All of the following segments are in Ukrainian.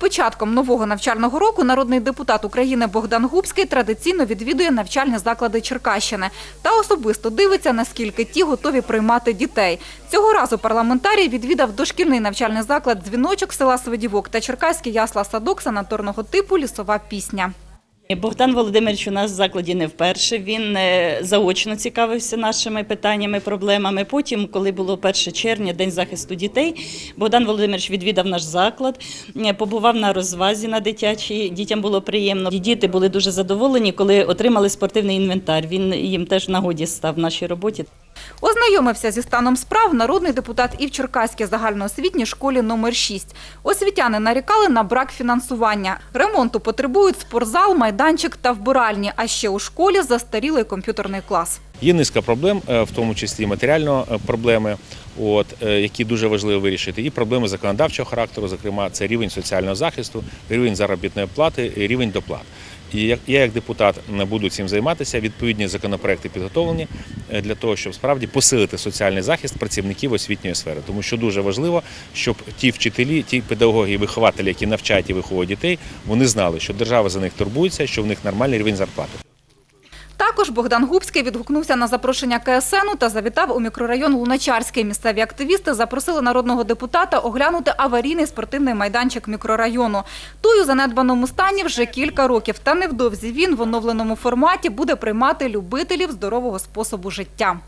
початком нового навчального року народний депутат України Богдан Губський традиційно відвідує навчальні заклади Черкащини та особисто дивиться, наскільки ті готові приймати дітей. Цього разу парламентарій відвідав дошкільний навчальний заклад «Дзвіночок» села Свидівок та Черкаський ясла-садок санаторного типу «Лісова пісня». Богдан Володимирович у нас в закладі не вперше. Він е, заочно цікавився нашими питаннями, проблемами. Потім, коли було 1 червня, День захисту дітей, Богдан Володимирович відвідав наш заклад, е, побував на розвазі на дитячій. Дітям було приємно. Діти були дуже задоволені, коли отримали спортивний інвентар. Він їм теж в нагоді став в нашій роботі. Ознайомився зі станом справ народний депутат і в Черкаській загальноосвітній школі номер 6. Освітяни нарікали на брак фінансування. Ремонту потребують спортзал, майданчик та вбиральні, а ще у школі застарілий комп'ютерний клас. Є низка проблем, е, в тому числі матеріальної е, проблеми, от, е, які дуже важливо вирішити, і проблеми законодавчого характеру, зокрема, це рівень соціального захисту, рівень заробітної плати, рівень доплат. І я, як депутат, буду цим займатися. Відповідні законопроекти підготовлені е, для того, щоб справді посилити соціальний захист працівників освітньої сфери, тому що дуже важливо, щоб ті вчителі, ті педагоги і вихователі, які навчають і виховують дітей, вони знали, що держава за них турбується, що в них нормальний рівень зарплати. Також Богдан Губський відгукнувся на запрошення КСНу та завітав у мікрорайон Луначарський. Місцеві активісти запросили народного депутата оглянути аварійний спортивний майданчик мікрорайону. Той у занедбаному стані вже кілька років, та невдовзі він в оновленому форматі буде приймати любителів здорового способу життя.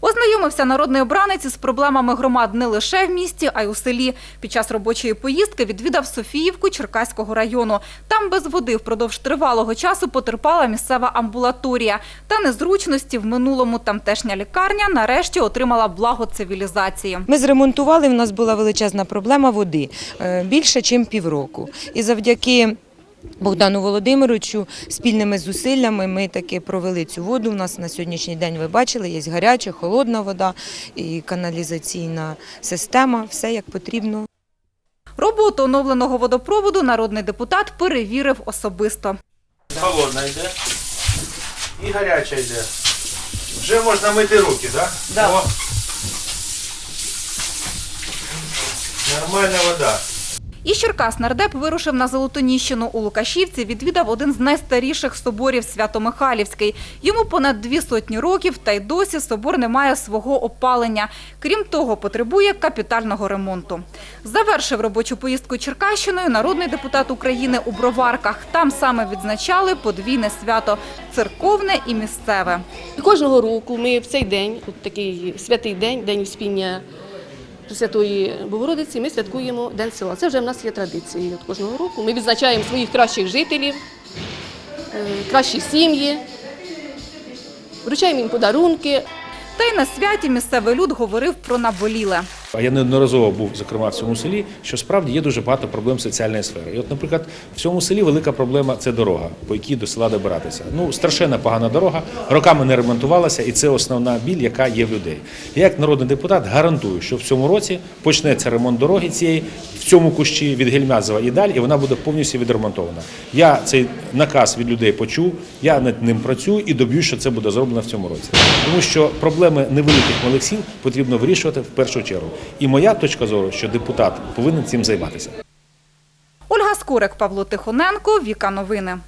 Ознайомився народний обранець із проблемами громад не лише в місті, а й у селі. Під час робочої поїздки відвідав Софіївку Черкаського району. Там без води впродовж тривалого часу потерпала місцева амбулаторія. Та незручності в минулому тамтешня лікарня нарешті отримала благо цивілізації. Ми зремонтували, в нас була величезна проблема води е, більше, ніж півроку. І завдяки Богдану Володимировичу спільними зусиллями ми таки провели цю воду. У нас на сьогоднішній день ви бачили, є гаряча, холодна вода і каналізаційна система, все як потрібно. Роботу оновленого водопроводу народний депутат перевірив особисто. Холодна йде. І гаряча йде. Вже можна мити руки, так? Да. О. Нормальна вода. Із Черкас нардеп вирушив на Золотоніщину. У Лукашівці відвідав один з найстаріших соборів Свято-Михайлівський. Йому понад дві сотні років, та й досі собор не має свого опалення. Крім того, потребує капітального ремонту. Завершив робочу поїздку Черкащиною народний депутат України у Броварках. Там саме відзначали подвійне свято – церковне і місцеве. Кожного року ми в цей день, от такий святий день, день Успіння Пресвятої Богородиці, ми святкуємо День села. Це вже в нас є традицією кожного року. Ми відзначаємо своїх кращих жителів, е, кращі сім'ї, вручаємо їм подарунки. Та й на святі місцевий люд говорив про наболіле. А я неодноразово був, зокрема, в цьому селі, що справді є дуже багато проблем соціальної сфери. І от, наприклад, в цьому селі велика проблема це дорога, по якій до села добиратися. Ну, страшенно погана дорога, роками не ремонтувалася, і це основна біль, яка є в людей. Я, як народний депутат, гарантую, що в цьому році почнеться ремонт дороги цієї в цьому кущі від Гельмязова і далі, і вона буде повністю відремонтована. Я цей наказ від людей почув, я над ним працюю і доб'юсь, що це буде зроблено в цьому році. Тому що проблеми невеликих малих сіл потрібно вирішувати в першу чергу. І моя точка зору, що депутат повинен цим займатися. Ольга Скурик, Павло Тихоненко, Віка Новини.